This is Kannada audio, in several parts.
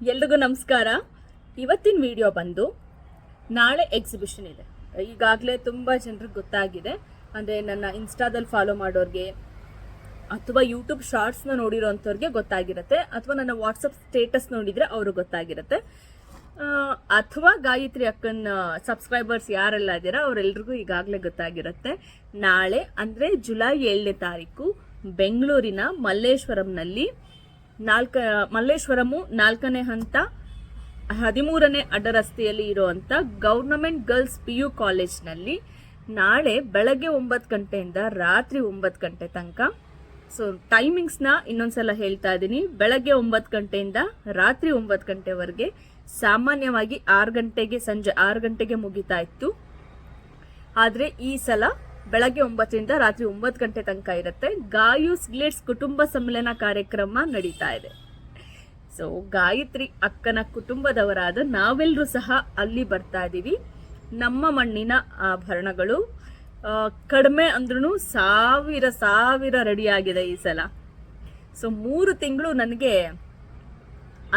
ಎಲ್ರಿಗೂ ನಮಸ್ಕಾರ. ಇವತ್ತಿನ ವಿಡಿಯೋ ಬಂದು ನಾಳೆ ಎಕ್ಸಿಬಿಷನ್ ಇದೆ. ಈಗಾಗಲೇ ತುಂಬ ಜನರಿಗೆ ಗೊತ್ತಾಗಿದೆ. ಅಂದರೆ ನನ್ನ ಇನ್ಸ್ಟಾದಲ್ಲಿ ಫಾಲೋ ಮಾಡೋರಿಗೆ ಅಥವಾ ಯೂಟ್ಯೂಬ್ ಶಾರ್ಟ್ಸ್ನ ನೋಡಿರೋಂಥವ್ರಿಗೆ ಗೊತ್ತಾಗಿರುತ್ತೆ. ಅಥವಾ ನನ್ನ ವಾಟ್ಸಪ್ ಸ್ಟೇಟಸ್ ನೋಡಿದರೆ ಅವ್ರಿಗೆ ಗೊತ್ತಾಗಿರುತ್ತೆ. ಅಥವಾ ಗಾಯತ್ರಿ ಅಕ್ಕನ ಸಬ್ಸ್ಕ್ರೈಬರ್ಸ್ ಯಾರೆಲ್ಲ ಇದ್ದೀರಾ ಅವರೆಲ್ರಿಗೂ ಈಗಾಗಲೇ ಗೊತ್ತಾಗಿರುತ್ತೆ. ನಾಳೆ ಅಂದರೆ ಜುಲೈ ಏಳನೇ ತಾರೀಕು ಬೆಂಗಳೂರಿನ ಮಲ್ಲೇಶ್ವರಂನಲ್ಲಿ ನಾಲ್ಕ, ಮಲ್ಲೇಶ್ವರಮು ನಾಲ್ಕನೇ ಹಂತ, ಹದಿಮೂರನೇ ಅಡ್ಡರಸ್ತೆಯಲ್ಲಿ ಇರುವಂತ ಗೌರ್ನಮೆಂಟ್ ಗರ್ಲ್ಸ್ ಪಿ ಯು ಕಾಲೇಜ್ನಲ್ಲಿ ನಾಳೆ ಬೆಳಗ್ಗೆ ಒಂಬತ್ತು ಗಂಟೆಯಿಂದ ರಾತ್ರಿ ಒಂಬತ್ತು ಗಂಟೆ ತನಕ. ಸೊ ಟೈಮಿಂಗ್ಸ್ನ ಇನ್ನೊಂದ್ಸಲ ಹೇಳ್ತಾ ಇದ್ದೀನಿ. ಬೆಳಗ್ಗೆ ಒಂಬತ್ತು ಗಂಟೆಯಿಂದ ರಾತ್ರಿ ಒಂಬತ್ತು ಗಂಟೆವರೆಗೆ ಸಾಮಾನ್ಯವಾಗಿ ಆರು ಗಂಟೆಗೆ, ಸಂಜೆ ಆರು ಗಂಟೆಗೆ ಮುಗಿತಾ ಇತ್ತು. ಆದರೆ ಈ ಸಲ ಬೆಳಗ್ಗೆ ಒಂಬತ್ತರಿಂದ ರಾತ್ರಿ ಒಂಬತ್ತು ಗಂಟೆ ತನಕ ಇರುತ್ತೆ. ಗಾಯೂಸ್ ಗ್ಲೇಟ್ಸ್ ಕುಟುಂಬ ಸಮ್ಮೇಳನ ಕಾರ್ಯಕ್ರಮ ನಡೀತಾ ಇದೆ. ಸೊ ಗಾಯತ್ರಿ ಅಕ್ಕನ ಕುಟುಂಬದವರಾದ ನಾವೆಲ್ಲರೂ ಸಹ ಅಲ್ಲಿ ಬರ್ತಾ ಇದ್ದೀವಿ. ನಮ್ಮ ಮಣ್ಣಿನ ಆಭರಣಗಳು ಕಡಿಮೆ ಅಂದ್ರೂ ಸಾವಿರ ಸಾವಿರ ರೆಡಿಯಾಗಿದೆ ಈ ಸಲ. ಸೊ ಮೂರು ತಿಂಗಳು ನನಗೆ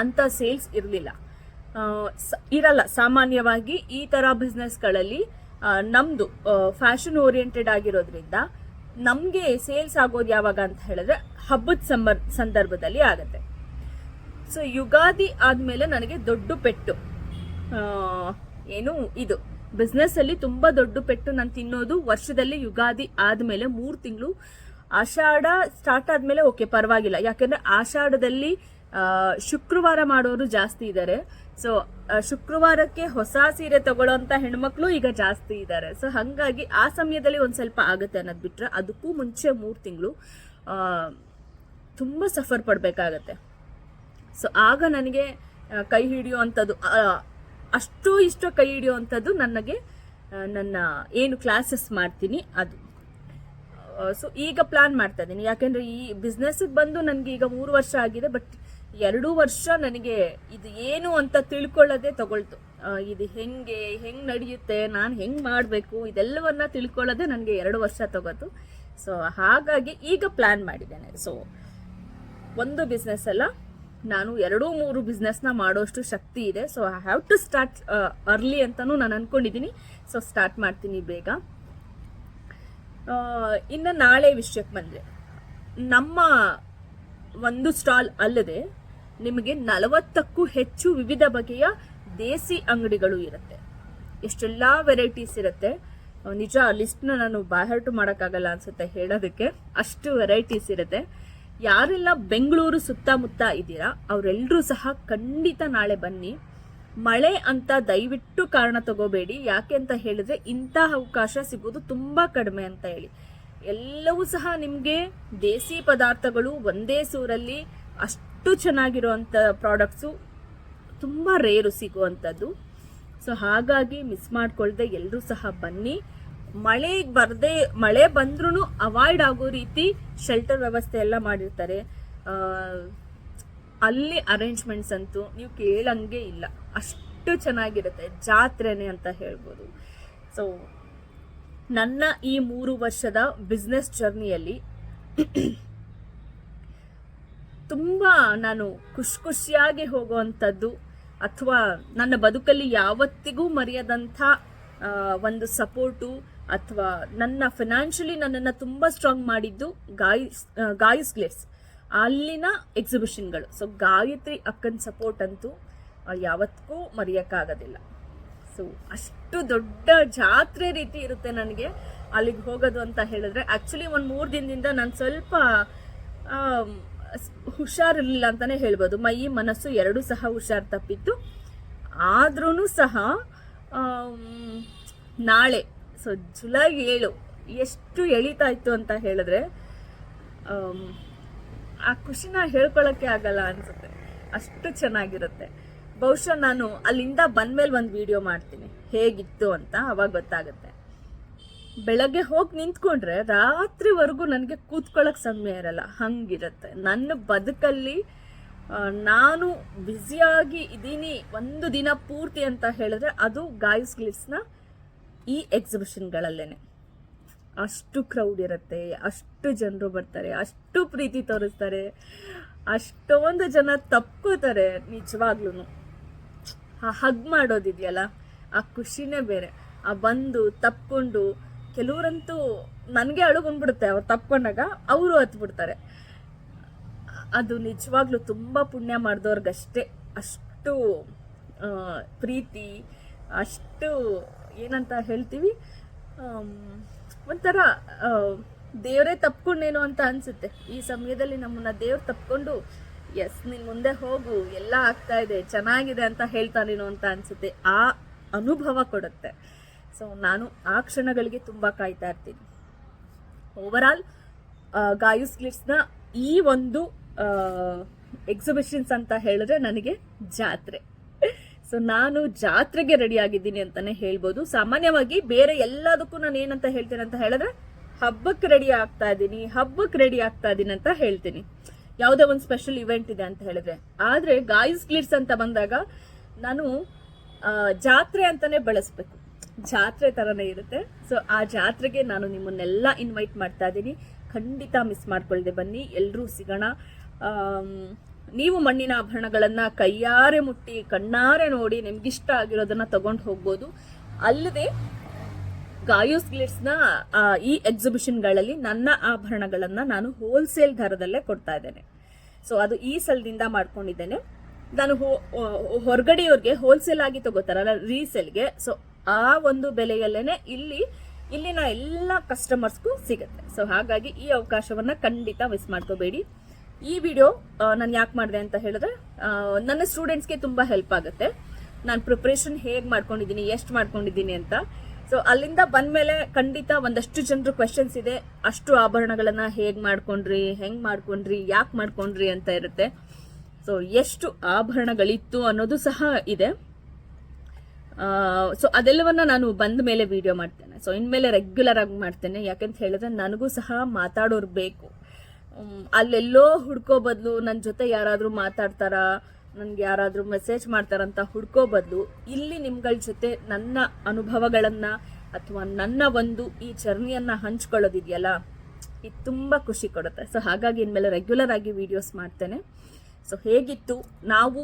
ಅಂತ ಸೇಲ್ಸ್ ಇರಲಿಲ್ಲ. ಇರಲ್ಲ. ಸಾಮಾನ್ಯವಾಗಿ ಈ ಥರ ಬಿಸ್ನೆಸ್ಗಳಲ್ಲಿ ನಮ್ಮದು ಫ್ಯಾಷನ್ ಓರಿಯೆಂಟೆಡ್ ಆಗಿರೋದ್ರಿಂದ ನಮಗೆ ಸೇಲ್ಸ್ ಆಗೋದು ಯಾವಾಗ ಅಂತ ಹೇಳಿದ್ರೆ ಹಬ್ಬದ ಸಂಬರ್, ಸಂದರ್ಭದಲ್ಲಿ ಆಗುತ್ತೆ. ಸೊ ಯುಗಾದಿ ಆದಮೇಲೆ ನನಗೆ ದೊಡ್ಡ ಪೆಟ್ಟು ಏನು ಇದು ಬಿಸ್ನೆಸ್ ಅಲ್ಲಿ ತುಂಬಾ ದೊಡ್ಡ ಪೆಟ್ಟು ನಾನು ತಿನ್ನೋದು, ವರ್ಷದಲ್ಲಿ ಯುಗಾದಿ ಆದ್ಮೇಲೆ ಮೂರು ತಿಂಗಳು, ಆಷಾಢ ಸ್ಟಾರ್ಟ್ ಆದ್ಮೇಲೆ ಓಕೆ ಪರವಾಗಿಲ್ಲ. ಯಾಕಂದ್ರೆ ಆಷಾಢದಲ್ಲಿ ಶುಕ್ರವಾರ ಮಾಡೋರು ಜಾಸ್ತಿ ಇದ್ದಾರೆ ಸೊ ಶುಕ್ರವಾರಕ್ಕೆ ಹೊಸ ಸೀರೆ ತಗೊಳ್ಳೋಂತ ಹೆಣ್ಮಕ್ಳು ಈಗ ಜಾಸ್ತಿ ಇದ್ದಾರೆ ಸೊ ಹಂಗಾಗಿ ಆ ಸಮಯದಲ್ಲಿ ಒಂದು ಸ್ವಲ್ಪ ಆಗುತ್ತೆ ಅನ್ನೋದು ಬಿಟ್ರೆ ಅದಕ್ಕೂ ಮುಂಚೆ ಮೂರು ತಿಂಗಳು ತುಂಬ ಸಫರ್ ಪಡಬೇಕಾಗತ್ತೆ. ಸೊ ಆಗ ನನಗೆ ಕೈ ಹಿಡಿಯುವಂಥದ್ದು ಅಷ್ಟು ಇಷ್ಟು ಕೈ ಹಿಡಿಯುವಂಥದ್ದು ನನಗೆ ನನ್ನ ಏನು ಕ್ಲಾಸಸ್ ಮಾಡ್ತೀನಿ ಅದು. ಸೊ ಈಗ ಪ್ಲಾನ್ ಮಾಡ್ತಾ ಇದ್ದೀನಿ. ಯಾಕೆಂದರೆ ಈ ಬಿಸ್ನೆಸ್ಗೆ ಬಂದು ನನಗೆ ಈಗ ಮೂರು ವರ್ಷ ಆಗಿದೆ ಬಟ್ ಎರಡು ವರ್ಷ ನನಗೆ ಇದು ಏನು ಅಂತ ತಿಳ್ಕೊಳ್ಳೋದೇ ತಗೊಳ್ತು. ಇದು ಹೆಂಗೆ ಹೆಂಗೆ ನಡೆಯುತ್ತೆ, ನಾನು ಹೆಂಗೆ ಮಾಡಬೇಕು, ಇದೆಲ್ಲವನ್ನ ತಿಳ್ಕೊಳ್ಳೋದೇ ನನಗೆ ಎರಡು ವರ್ಷ ತಗೋತು ಸೊ ಹಾಗಾಗಿ ಈಗ ಪ್ಲ್ಯಾನ್ ಮಾಡಿದ್ದೇನೆ. ಸೊ ಒಂದು ಬಿಸ್ನೆಸ್ ಅಲ್ಲ, ನಾನು ಎರಡು ಮೂರು ಬಿಸ್ನೆಸ್ನ ಮಾಡೋಷ್ಟು ಶಕ್ತಿ ಇದೆ. So I have to start early ಅಂತಲೂ ನಾನು ಅನ್ಕೊಂಡಿದ್ದೀನಿ ಸೊ ಸ್ಟಾರ್ಟ್ ಮಾಡ್ತೀನಿ ಬೇಗ. ಇನ್ನು ನಾಳೆ ವಿಷಯಕ್ಕೆ ಬಂದರೆ ನಮ್ಮ ಒಂದು ಸ್ಟಾಲ್ ಅಲ್ಲದೆ. ನಿಮಗೆ ನಲವತ್ತಕ್ಕೂ ಹೆಚ್ಚು ವಿವಿಧ ಬಗೆಯ ದೇಸಿ ಅಂಗಡಿಗಳು ಇರುತ್ತೆ. ಎಷ್ಟೆಲ್ಲ ವೆರೈಟೀಸ್ ಇರುತ್ತೆ. ನಿಜ ಲಿಸ್ಟ್ನ ನಾನು ಬಾಯರ್ಟು ಮಾಡೋಕ್ಕಾಗಲ್ಲ ಅನ್ಸುತ್ತೆ ಹೇಳೋದಕ್ಕೆ. ಅಷ್ಟು ವೆರೈಟೀಸ್ ಇರುತ್ತೆ. ಯಾರೆಲ್ಲ ಬೆಂಗಳೂರು ಸುತ್ತಮುತ್ತ ಇದ್ದೀರಾ ಅವರೆಲ್ಲರೂ ಸಹ ಖಂಡಿತ ನಾಳೆ ಬನ್ನಿ. ಮಳೆ ಅಂತ ದಯವಿಟ್ಟು ಕಾರಣ ತಗೋಬೇಡಿ. ಯಾಕೆ ಅಂತ ಹೇಳಿದ್ರೆ ಇಂತಹ ಅವಕಾಶ ಸಿಗೋದು ತುಂಬ ಕಡಿಮೆ ಅಂತ ಹೇಳಿ. ಎಲ್ಲವೂ ಸಹ ನಿಮಗೆ ದೇಸಿ ಪದಾರ್ಥಗಳು ಒಂದೇ ಸೂರಲ್ಲಿ ಅಷ್ಟು ಚೆನ್ನಾಗಿರುವಂಥ ಪ್ರಾಡಕ್ಟ್ಸು ತುಂಬ ರೇರು ಸಿಗುವಂಥದ್ದು. ಸೊ ಹಾಗಾಗಿ ಮಿಸ್ ಮಾಡ್ಕೊಳ್ದೆ ಎಲ್ಲರೂ ಸಹ ಬನ್ನಿ. ಮಳೆ ಬರದೇ, ಮಳೆ ಬಂದ್ರೂ ಅವಾಯ್ಡ್ ಆಗೋ ರೀತಿ ಶೆಲ್ಟರ್ ವ್ಯವಸ್ಥೆ ಎಲ್ಲ ಮಾಡಿರ್ತಾರೆ. ಅಲ್ಲಿ ಅರೇಂಜ್ಮೆಂಟ್ಸ್ ಅಂತೂ ನೀವು ಕೇಳಂಗೆ ಇಲ್ಲ. ಅಷ್ಟು ಚೆನ್ನಾಗಿರುತ್ತೆ, ಜಾತ್ರೆನೆ ಅಂತ ಹೇಳ್ಬೋದು. ಸೊ ನನ್ನ ಈ ಮೂರು ವರ್ಷದ ಬಿಸ್ನೆಸ್ ಜರ್ನಿಯಲ್ಲಿ ತುಂಬ ನಾನು ಖುಷಿ ಖುಷಿಯಾಗಿ ಹೋಗುವಂಥದ್ದು. ಅಥವಾ ನನ್ನ ಬದುಕಲ್ಲಿ ಯಾವತ್ತಿಗೂ ಮರೆಯದಂಥ ಒಂದು ಸಪೋರ್ಟು ಅಥವಾ ನನ್ನ ಫಿನಾನ್ಷಿಯಲಿ ನನ್ನನ್ನು ತುಂಬ ಸ್ಟ್ರಾಂಗ್ ಮಾಡಿದ್ದು ಗಾಯ್ಸ್ ಗಾಯಸ್ ಗ್ಲೇಸ್ ಅಲ್ಲಿನ ಎಕ್ಸಿಬಿಷನ್ಗಳು ಸೊ ಗಾಯತ್ರಿ ಅಕ್ಕನ ಸಪೋರ್ಟ್ ಅಂತೂ ಯಾವತ್ತಿಗೂ ಮರೆಯೋಕ್ಕಾಗೋದಿಲ್ಲ. ಸೊ ಅಷ್ಟು ದೊಡ್ಡ ಜಾತ್ರೆ ರೀತಿ ಇರುತ್ತೆ ನನಗೆ ಅಲ್ಲಿಗೆ ಹೋಗೋದು ಅಂತ ಹೇಳಿದ್ರೆ. ಆ್ಯಕ್ಚುಲಿ ಒಂದು ಮೂರು ದಿನದಿಂದ ನಾನು ಸ್ವಲ್ಪ ಹುಷಾರಿರ್ಲಿಲ್ಲ ಅಂತಾನೆ ಹೇಳ್ಬೋದು. ಮೈ, ಮನಸ್ಸು ಎರಡೂ ಸಹ ಹುಷಾರು ತಪ್ಪಿತ್ತು. ಆದ್ರೂ ಸಹ ನಾಳೆ, ಸೊ ಜುಲೈ ಏಳು ಎಷ್ಟು ಎಳಿತಾ ಇತ್ತು ಅಂತ ಹೇಳಿದ್ರೆ ಆ ಖುಷಿನ ಹೇಳ್ಕೊಳಕ್ಕೆ ಆಗಲ್ಲ ಅನ್ಸುತ್ತೆ. ಅಷ್ಟು ಚೆನ್ನಾಗಿರುತ್ತೆ. ಬಹುಶಃ ನಾನು ಅಲ್ಲಿಂದ ಬಂದ್ಮೇಲೆ ಒಂದು ವಿಡಿಯೋ ಮಾಡ್ತೀನಿ. ಹೇಗಿತ್ತು ಅಂತ ಅವಾಗ ಗೊತ್ತಾಗುತ್ತೆ. ಬೆಳಗ್ಗೆ ಹೋಗಿ ನಿಂತ್ಕೊಂಡ್ರೆ ರಾತ್ರಿವರೆಗೂ ನನಗೆ ಕೂತ್ಕೊಳ್ಳೋಕೆ ಸಮಯ ಇರಲ್ಲ. ಹಂಗಿರುತ್ತೆ. ನನ್ನ ಬದುಕಲ್ಲಿ ನಾನು ಬ್ಯುಸಿಯಾಗಿ ಇದ್ದೀನಿ ಒಂದು ದಿನ ಪೂರ್ತಿ ಅಂತ ಹೇಳಿದ್ರೆ ಅದು ಗಾಯ್ಸ್ ಗ್ಲಿಟ್ಸ್ನ ಈ ಎಕ್ಸಿಬಿಷನ್ಗಳಲ್ಲೇ ಅಷ್ಟು ಕ್ರೌಡ್ ಇರುತ್ತೆ, ಅಷ್ಟು ಜನರು ಬರ್ತಾರೆ, ಅಷ್ಟು ಪ್ರೀತಿ ತೋರಿಸ್ತಾರೆ, ಅಷ್ಟೊಂದು ಜನ ತಪ್ಕೋತಾರೆ ನಿಜವಾಗ್ಲೂ ಆ ಹಗ್ ಮಾಡೋದಿದೆಯಲ್ಲ, ಆ ಖುಷಿನೇ ಬೇರೆ. ಆ ಬಂದು ತಪ್ಕೊಂಡು ಕೆಲವರಂತೂ ನನಗೆ ಅಳು ಬಂದ್ಬಿಡುತ್ತೆ, ಅವ್ರು ತಪ್ಕೊಂಡಾಗ ಅವರು ಹತ್ಬಿಡ್ತಾರೆ. ಅದು ನಿಜವಾಗ್ಲೂ ತುಂಬ ಪುಣ್ಯ ಮಾಡಿದವ್ರಿಗಷ್ಟೇ. ಅಷ್ಟು ಪ್ರೀತಿ, ಅಷ್ಟು ಏನಂತ ಹೇಳ್ತೀವಿ ಒಂಥರ ದೇವರೇ ತಪ್ಕೊಂಡೇನೋ ಅಂತ ಅನಿಸುತ್ತೆ. ಈ ಸಮಯದಲ್ಲಿ ನಮ್ಮನ್ನು ದೇವ್ರು ತಪ್ಕೊಂಡು, ಎಸ್, ನೀನು ಮುಂದೆ ಹೋಗು, ಎಲ್ಲ ಆಗ್ತಾ ಇದೆ, ಚೆನ್ನಾಗಿದೆ ಅಂತ ಹೇಳ್ತಾನೇನೋ ಅಂತ ಅನಿಸುತ್ತೆ. ಆ ಅನುಭವ ಕೊಡುತ್ತೆ. ಸೊ ನಾನು ಆ ಕ್ಷಣಗಳಿಗೆ ತುಂಬ ಕಾಯ್ತಾ ಇರ್ತೀನಿ. ಓವರಾಲ್ ಗಾಯುಸ್ ಗ್ಲಿಟ್ಸ್ನ ಈ ಒಂದು ಎಕ್ಸಿಬಿಷನ್ಸ್ ಅಂತ ಹೇಳಿದ್ರೆ ನನಗೆ ಜಾತ್ರೆ. ಸೊ ನಾನು ಜಾತ್ರೆಗೆ ರೆಡಿ ಆಗಿದ್ದೀನಿ ಅಂತಾನೆ ಹೇಳ್ಬೋದು. ಸಾಮಾನ್ಯವಾಗಿ ಬೇರೆ ಎಲ್ಲದಕ್ಕೂ ನಾನು ಏನಂತ ಹೇಳ್ತೇನೆ ಅಂತ ಹೇಳಿದ್ರೆ ಹಬ್ಬಕ್ಕೆ ರೆಡಿ ಆಗ್ತಾ ಇದ್ದೀನಿ, ಹಬ್ಬಕ್ಕೆ ರೆಡಿ ಆಗ್ತಾ ಇದ್ದೀನಿ ಅಂತ ಹೇಳ್ತೀನಿ. ಯಾವುದೇ ಒಂದು ಸ್ಪೆಷಲ್ ಇವೆಂಟ್ ಇದೆ ಅಂತ ಹೇಳಿದ್ರೆ. ಆದರೆ ಗಾಯ್ಸ್ ಗ್ಲಿಟ್ಸ್ ಅಂತ ಬಂದಾಗ ನಾನು ಜಾತ್ರೆ ಅಂತಾನೆ ಬಳಸ್ಬೇಕು. ಜಾತ್ರೆ ತರನೇ ಇರುತ್ತೆ. ಸೊ ಆ ಜಾತ್ರೆಗೆ ನಾನು ನಿಮ್ಮನ್ನೆಲ್ಲ ಇನ್ವೈಟ್ ಮಾಡ್ತಾ ಇದ್ದೀನಿ. ಖಂಡಿತ ಮಿಸ್ ಮಾಡ್ಕೊಳ್ದೆ ಬನ್ನಿ. ಎಲ್ಲರೂ ಸಿಗೋಣ. ನೀವು ಮಣ್ಣಿನ ಆಭರಣಗಳನ್ನು ಕೈಯಾರೆ ಮುಟ್ಟಿ, ಕಣ್ಣಾರೆ ನೋಡಿ ನಿಮ್ಗಿಷ್ಟ ಆಗಿರೋದನ್ನ ತಗೊಂಡು ಹೋಗ್ಬೋದು. ಅಲ್ಲದೆ ಗಾಯೋಸ್ ಗ್ಲಿಟ್ಸ್ನ ಈ ಎಕ್ಸಿಬಿಷನ್ಗಳಲ್ಲಿ ನನ್ನ ಆಭರಣಗಳನ್ನು ನಾನು ಹೋಲ್ಸೇಲ್ ದರದಲ್ಲೇ ಕೊಡ್ತಾ ಇದ್ದೇನೆ. ಸೊ ಅದು ಈ ಸಲದಿಂದ ಮಾಡ್ಕೊಂಡಿದ್ದೇನೆ. ನಾನು ಹೊರಗಡೆಯವ್ರಿಗೆ ಹೋಲ್ಸೇಲ್ ಆಗಿ ತಗೋತಾರಲ್ಲ ರೀಸೇಲ್ಗೆ ಸೊ ಆ ಒಂದು ಬೆಲೆಯಲ್ಲೇ ಇಲ್ಲಿ, ಇಲ್ಲಿನ ಎಲ್ಲ ಕಸ್ಟಮರ್ಸ್ಗೂ ಸಿಗುತ್ತೆ. ಸೊ ಹಾಗಾಗಿ ಈ ಅವಕಾಶವನ್ನ ಖಂಡಿತ ಮಿಸ್ ಮಾಡ್ಕೋಬೇಡಿ. ಈ ವಿಡಿಯೋ ನಾನು ಯಾಕೆ ಮಾಡಿದೆ ಅಂತ ಹೇಳಿದ್ರೆ ನನ್ನ ಸ್ಟೂಡೆಂಟ್ಸ್ಗೆ ತುಂಬ ಹೆಲ್ಪ್ ಆಗುತ್ತೆ. ನಾನು ಪ್ರಿಪ್ರೇಷನ್ ಹೇಗೆ ಮಾಡ್ಕೊಂಡಿದ್ದೀನಿ, ಎಷ್ಟು ಮಾಡ್ಕೊಂಡಿದ್ದೀನಿ ಅಂತ. ಸೊ ಅಲ್ಲಿಂದ ಬಂದಮೇಲೆ ಖಂಡಿತ ಒಂದಷ್ಟು ಜನರು ಕ್ವೆಶನ್ಸ್ ಇದೆ. ಅಷ್ಟು ಆಭರಣಗಳನ್ನ ಹೇಗ್ ಮಾಡ್ಕೊಂಡ್ರಿ, ಹೆಂಗ್ ಮಾಡ್ಕೊಂಡ್ರಿ, ಯಾಕೆ ಮಾಡ್ಕೊಂಡ್ರಿ ಅಂತ ಇರುತ್ತೆ. ಸೊ ಎಷ್ಟು ಆಭರಣಗಳಿತ್ತು ಅನ್ನೋದು ಸಹ ಇದೆ. ಸೊ ಅದೆಲ್ಲವನ್ನ ನಾನು ಬಂದ ಮೇಲೆ ವಿಡಿಯೋ ಮಾಡ್ತೇನೆ. ಸೊ ಇನ್ಮೇಲೆ ರೆಗ್ಯುಲರ್ ಆಗಿ ಮಾಡ್ತೇನೆ. ಯಾಕಂತ ಹೇಳಿದ್ರೆ ನನಗೂ ಸಹ ಮಾತಾಡೋರು ಬೇಕು. ಅಲ್ಲೆಲ್ಲೋ ಹುಡ್ಕೋ ಬದಲು ನನ್ನ ಜೊತೆ ಯಾರಾದರೂ ಮಾತಾಡ್ತಾರಾ, ನನ್ಗೆ ಯಾರಾದರೂ ಮೆಸೇಜ್ ಮಾಡ್ತಾರಂತ ಹುಡ್ಕೋ ಬದಲು ಇಲ್ಲಿ ನಿಮ್ಗಳ ಜೊತೆ ನನ್ನ ಅನುಭವಗಳನ್ನು ಅಥವಾ ನನ್ನ ಒಂದು ಈ ಜರ್ನಿಯನ್ನು ಹಂಚ್ಕೊಳ್ಳೋದಿದೆಯಲ್ಲ, ಇದು ತುಂಬ ಖುಷಿ ಕೊಡುತ್ತೆ. ಸೊ ಹಾಗಾಗಿ ಇನ್ಮೇಲೆ ರೆಗ್ಯುಲರ್ ಆಗಿ ವಿಡಿಯೋಸ್ ಮಾಡ್ತೇನೆ. ಸೊ ಹೇಗಿತ್ತು? ನಾವು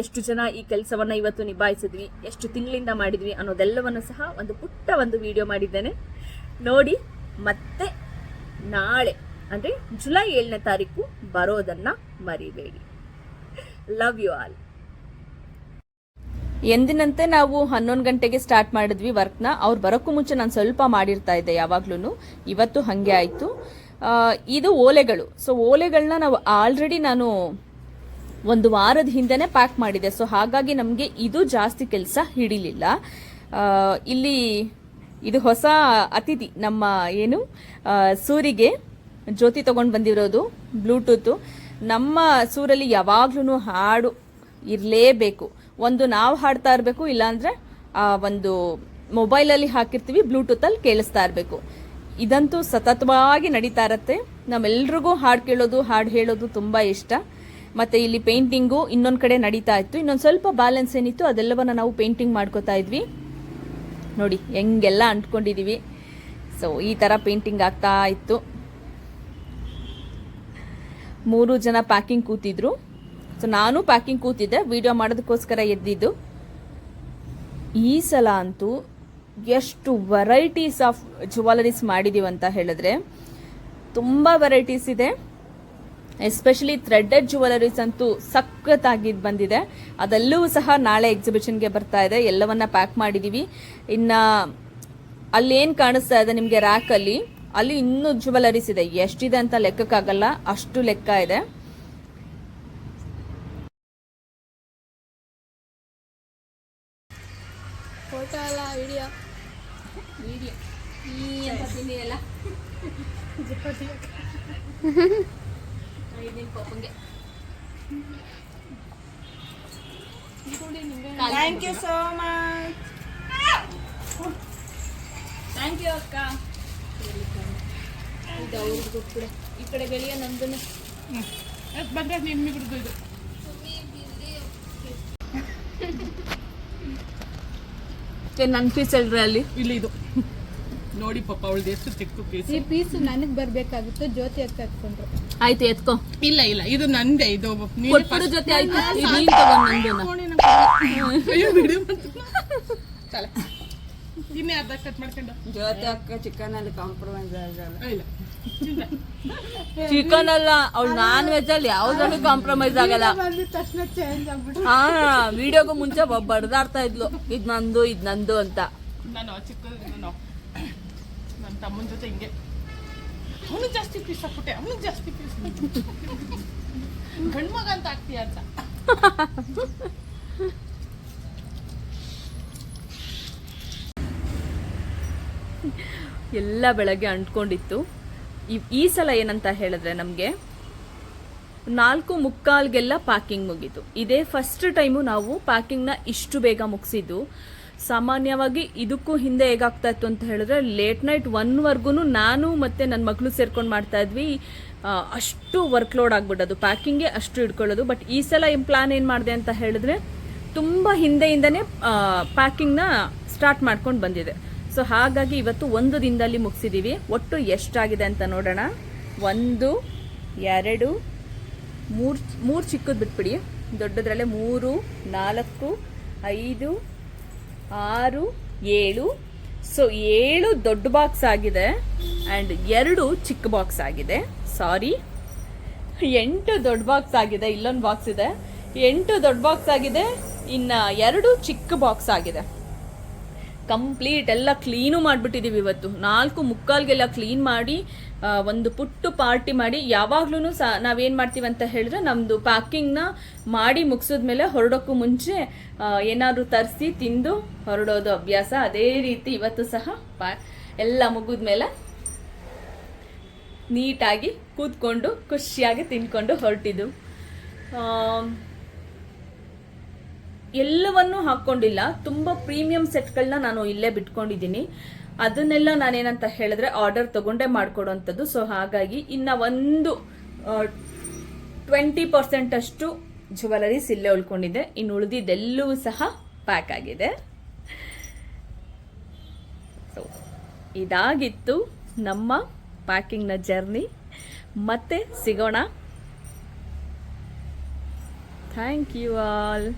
ಎಷ್ಟು ಜನ ಈ ಕೆಲಸವನ್ನ ಇವತ್ತು ನಿಭಾಯಿಸಿದ್ವಿ, ಎಷ್ಟು ತಿಂಗಳಿಂದ ಮಾಡಿದ್ವಿ ಅನ್ನೋದೆಲ್ಲವನ್ನು ಸಹ ಒಂದು ಪುಟ್ಟ ಒಂದು ವಿಡಿಯೋ ಮಾಡಿದ್ದೇನೆ. ನೋಡಿ, ಮತ್ತೆ ನಾಳೆ, ಅಂದರೆ ಜುಲೈ ಏಳನೇ ತಾರೀಕು ಬರೋದನ್ನ ಮರಿಬೇಡಿ. ಲವ್ ಯು ಆಲ್ ಎಂದಿನಂತೆ ನಾವು ಹನ್ನೊಂದು ಗಂಟೆಗೆ ಸ್ಟಾರ್ಟ್ ಮಾಡಿದ್ವಿ ವರ್ಕ್ನ. ಅವ್ರು ಬರೋಕ್ಕೂ ಮುಂಚೆ ನಾನು ಸ್ವಲ್ಪ ಮಾಡಿರ್ತಾ ಇದ್ದೆ ಯಾವಾಗ್ಲೂ ಇವತ್ತು ಹಾಗೆ ಆಯಿತು. ಇದು ಓಲೆಗಳು. ಸೊ ಓಲೆಗಳನ್ನ ನಾವು ಆಲ್ರೆಡಿ ನಾನು ಒಂದು ವಾರದ ಹಿಂದೆನೆ ಪ್ಯಾಕ್ ಮಾಡಿದೆ. ಸೊ ಹಾಗಾಗಿ ನಮಗೆ ಇದು ಜಾಸ್ತಿ ಕೆಲಸ ಹಿಡಿಲಿಲ್ಲ. ಇಲ್ಲಿ ಇದು ಹೊಸ ಅತಿಥಿ, ನಮ್ಮ ಏನು ಸೂರಿಗೆ ಜ್ಯೋತಿ ತಗೊಂಡು ಬಂದಿರೋದು, ಬ್ಲೂಟೂತು. ನಮ್ಮ ಸೂರಲ್ಲಿ ಯಾವಾಗ್ಲೂ ಹಾಡು ಇರಲೇಬೇಕು. ಒಂದು ನಾವು ಹಾಡ್ತಾ ಇರಬೇಕು, ಇಲ್ಲಾಂದ್ರೆ ಒಂದು ಮೊಬೈಲಲ್ಲಿ ಹಾಕಿರ್ತೀವಿ, ಬ್ಲೂಟೂತಲ್ಲಿ ಕೇಳಿಸ್ತಾ ಇರಬೇಕು. ಇದಂತೂ ಸತತವಾಗಿ ನಡೀತಾ ಇರತ್ತೆ. ನಮ್ಮೆಲ್ರಿಗೂ ಹಾಡು ಕೇಳೋದು, ಹಾಡು ಹೇಳೋದು ತುಂಬ ಇಷ್ಟ. ಮತ್ತೆ ಇಲ್ಲಿ ಪೇಂಟಿಂಗು ಇನ್ನೊಂದು ಕಡೆ ನಡೀತಾ ಇತ್ತು. ಇನ್ನೊಂದು ಸ್ವಲ್ಪ ಬ್ಯಾಲೆನ್ಸ್ ಏನಿತ್ತು, ಅದೆಲ್ಲವನ್ನ ನಾವು ಪೇಂಟಿಂಗ್ ಮಾಡ್ಕೋತಾ ಇದ್ವಿ. ನೋಡಿ, ಹೆಂಗೆಲ್ಲ ಅಂಟ್ಕೊಂಡಿದೀವಿ. ಸೊ ಈ ಥರ ಪೇಂಟಿಂಗ್ ಆಗ್ತಾ ಇತ್ತು. ಮೂರು ಜನ ಪ್ಯಾಕಿಂಗ್ ಕೂತಿದ್ರು. ಸೊ ನಾನು ಪ್ಯಾಕಿಂಗ್ ಕೂತಿದ್ದೆ ವಿಡಿಯೋ ಮಾಡೋದಕ್ಕೋಸ್ಕರ ಎದ್ದಿದ್ದು. ಈ ಸಲ ಅಂತೂ ಎಷ್ಟು ವೆರೈಟೀಸ್ ಆಫ್ ಜುವೆಲರೀಸ್ ಮಾಡಿದೀವಿ ಅಂತ ಹೇಳಿದ್ರೆ, ತುಂಬ ವೆರೈಟೀಸ್ ಇದೆ. ಎಸ್ಪೆಷಲಿ ಥ್ರೆಡೆಡ್ ಜುವೆಲರೀಸ್ ಅಂತೂ ಸಖತ್ತಾಗಿ ಬಂದಿದೆ. ಅದೆಲ್ಲವೂ ಸಹ ನಾಳೆ ಎಕ್ಸಿಬಿಷನ್ಗೆ ಬರ್ತಾ ಇದೆ. ಎಲ್ಲವನ್ನ ಪ್ಯಾಕ್ ಮಾಡಿದೀವಿ. ಇನ್ನ ಅಲ್ಲಿ ಏನು ಕಾಣಿಸ್ತಾ ಇದೆ ನಿಮಗೆ ರ್ಯಾಕಲ್ಲಿ ಅಲ್ಲಿ? ಇನ್ನೂ ಜುವೆಲರೀಸ್ ಇದೆ. ಎಷ್ಟಿದೆ ಅಂತ ಲೆಕ್ಕಕ್ಕಾಗಲ್ಲ. ಅಷ್ಟು ಲೆಕ್ಕ ಇದೆ. Video thank you so much thank you ಅಕ್ಕ. ಇದು ಅವ್ರಿಗೆ ಕೊಟ್ಬಿಡ ಈ ಕಡೆ ಗೆಳೆಯ ನಂದನು. ಬಂದ್ರೆ ನಿಮ್ಮಿಬ್ರದ್ದು ಇದು. ನನ್ನ ಪೀಸ್ ಹೇಳ್ರಿ ಅಲ್ಲಿ ಇಲ್ಲಿ ಇದು. ನೋಡಿ ಪಾಪ ಅವಳದು ಎಷ್ಟು ಚಿಕ್ಕ ಪೀಸ್ ಈ ಪೀಸ್ ನನಗೆ ಬರ್ಬೇಕಾಗಿತ್ತು ಜ್ಯೋತಿ ಅಕ್ಕ ಹಾಕೊಂಡ್ರು ಆಯ್ತು ಎತ್ಕೋ. ಇಲ್ಲ ಇಲ್ಲ ಇದು ನಂದೆ ಇದು ನೀನು ಕೊಟ್ಬಿಡು first- ಜೊತೆ ಆಯ್ತು ಇದು ನೀನ್ ತಗೊಂಡ್ ನಂದುನ. ಅಯ್ಯೋ, ಬಿಡು ಮತ್ತೆ. ತಲೆ. ಇನ್ನೇ ಅರ್ಧ ಕಟ್ ಮಾಡ್ಕೊಂಡು. ಜ್ಯೋತಿ ಅಕ್ಕ ಚಿಕನ್ ಅಲ್ಲಿ ಕಾಂಪ್ರಮೈಸ್ ಆಗಲ್ಲ ಇಲ್ಲ. ಚಿಕನ್ ಅಲ್ಲ ಅವ್ಳು ನಾನ್ ವೆಜ್ ಅಲ್ಲಿ ಯಾವ್ದ್ರಲ್ಲೂ ಕಾಂಪ್ರಮೈಸ್ ಆಗಲ್ಲ. ಬಂದಿದ ತಕ್ಷಣ ಚೇಂಜ್ ಆಗ್ಬಿಟ್ಟು ಹಾ ವಿಡಿಯೋಗೂ ಮುಂಚೆ ಬಡ್ದಾಡ್ತಾ ಇದ್ಲು. ಇದ್ ನಂದು ಇದ್ ನಂದು ಅಂತ. ನಾನು ಚಿಕ್ಕ ನನ್ನ ತಮ್ಮನ ಜೊತೆ ಹಿಂಗೆ. ಅವನು ಜಾಸ್ತಿ ಪೀಸ್ ಹಾಕ್ಬಿಟ್ಟೆ ಅವನು ಜಾಸ್ತಿ ಪೀಸ್ ಗಂಡು ಮಗ ಅಂತ ಆಗ್ತೀಯ ಅಂತ. ಎಲ್ಲ ಬೆಳಗ್ಗೆ ಅಂಟ್ಕೊಂಡಿತ್ತು. ಈ ಸಲ ಏನಂತ ಹೇಳಿದ್ರೆ ನಮಗೆ ನಾಲ್ಕು ಮುಕ್ಕಾಲ್ಗೆಲ್ಲ ಪ್ಯಾಕಿಂಗ್ ಮುಗೀತು. ಇದೇ ಫಸ್ಟ್ ಟೈಮು ನಾವು ಪ್ಯಾಕಿಂಗ್ನ ಇಷ್ಟು ಬೇಗ ಮುಗಿಸಿದ್ದು. ಸಾಮಾನ್ಯವಾಗಿ ಇದಕ್ಕೂ ಹಿಂದೆ ಹೇಗಾಗ್ತಾ ಇತ್ತು ಅಂತ ಹೇಳಿದ್ರೆ ಲೇಟ್ ನೈಟ್ ಒನ್ವರೆಗೂ ನಾನು ಮತ್ತು ನನ್ನ ಮಗಳು ಸೇರ್ಕೊಂಡು ಮಾಡ್ತಾ ಇದ್ವಿ. ಅಷ್ಟು ವರ್ಕ್ಲೋಡ್ ಆಗ್ಬಿಡೋದು ಪ್ಯಾಕಿಂಗ್ಗೆ ಅಷ್ಟು ಇಟ್ಕೊಳ್ಳೋದು ಬಟ್ ಈ ಸಲ ಪ್ಲಾನ್ ಏನು ಮಾಡಿದೆ ಅಂತ ಹೇಳಿದ್ರೆ, ತುಂಬ ಹಿಂದೆಯಿಂದನೇ ಪ್ಯಾಕಿಂಗ್ನ ಸ್ಟಾರ್ಟ್ ಮಾಡ್ಕೊಂಡು ಬಂದಿದೆ. ಸೊ ಹಾಗಾಗಿ ಇವತ್ತು ಒಂದು ದಿನದಲ್ಲಿ ಮುಗಿಸಿದ್ದೀವಿ ಒಟ್ಟು ಎಷ್ಟಾಗಿದೆ ಅಂತ ನೋಡೋಣ. ಒಂದು, ಎರಡು, ಮೂರು ಮೂರು ಚಿಕ್ಕದು ಬಿಟ್ಬಿಡಿ. ದೊಡ್ಡದ್ರಲ್ಲೇ ಮೂರು, ನಾಲ್ಕು, ಐದು ಆರು, ಏಳು. ಸೊ ಏಳು ದೊಡ್ಡ ಬಾಕ್ಸ್ ಆಗಿದೆ ಆ್ಯಂಡ್ ಎರಡು ಚಿಕ್ಕ ಬಾಕ್ಸ್ ಆಗಿದೆ. ಸಾರಿ ಎಂಟು ದೊಡ್ಡ ಬಾಕ್ಸ್ ಆಗಿದೆ. ಇಲ್ಲೊಂದು ಬಾಕ್ಸ್ ಇದೆ. ಎಂಟು ದೊಡ್ಡ ಬಾಕ್ಸ್ ಆಗಿದೆ. ಇನ್ನು ಎರಡು ಚಿಕ್ಕ ಬಾಕ್ಸ್ ಆಗಿದೆ. ಕಂಪ್ಲೀಟ್ ಎಲ್ಲ ಕ್ಲೀನು ಮಾಡಿಬಿಟ್ಟಿದ್ದೀವಿ ಇವತ್ತು. ನಾಲ್ಕು ಮುಕ್ಕಾಲ್ಗೆಲ್ಲ ಕ್ಲೀನ್ ಮಾಡಿ ಒಂದು ಪುಟ್ಟು ಪಾರ್ಟಿ ಮಾಡಿ ಯಾವಾಗ್ಲೂ ಸಹ ನಾವೇನು ಮಾಡ್ತೀವಿ ಅಂತ ಹೇಳಿದ್ರೆ ನಮ್ಮದು ಪ್ಯಾಕಿಂಗ್ನ ಮಾಡಿ ಮುಗಿಸಿದ್ಮೇಲೆ ಹೊರಡೋಕ್ಕೂ ಮುಂಚೆ ಏನಾದರೂ ತರಿಸಿ, ತಿಂದು ಹೊರಡೋದು ಅಭ್ಯಾಸ. ಅದೇ ರೀತಿ ಇವತ್ತು ಸಹ ಪಾ, ಎಲ್ಲ ಮುಗಿದ್ಮೇಲೆ ನೀಟಾಗಿ ಕೂತ್ಕೊಂಡು, ಖುಷಿಯಾಗಿ ತಿನ್ಕೊಂಡು ಹೊರಟಿದ್ದು. ಎಲ್ಲವನ್ನೂ ಹಾಕ್ಕೊಂಡಿಲ್ಲ. ತುಂಬ ಪ್ರೀಮಿಯಂ ಸೆಟ್ಗಳನ್ನ ನಾನು ಇಲ್ಲೇ ಬಿಟ್ಕೊಂಡಿದ್ದೀನಿ. ಅದನ್ನೆಲ್ಲ ನಾನೇನಂತ ಹೇಳಿದ್ರೆ ಆರ್ಡರ್ ತಗೊಂಡೇ ಮಾಡ್ಕೊಡೋಂಥದ್ದು. ಸೊ ಹಾಗಾಗಿ ಇನ್ನು ಒಂದು ಟ್ವೆಂಟಿ ಪರ್ಸೆಂಟ್ ಅಷ್ಟು ಜುವೆಲರೀಸ್ ಇಲ್ಲೇ ಉಳ್ಕೊಂಡಿದೆ. ಇನ್ನು ಉಳಿದಿದ್ದೆಲ್ಲವೂ ಸಹ ಪ್ಯಾಕ್ ಆಗಿದೆ. ಸೊ ಇದಾಗಿತ್ತು ನಮ್ಮ ಪ್ಯಾಕಿಂಗ್ನ ಜರ್ನಿ ಮತ್ತೆ ಸಿಗೋಣ. Thank you all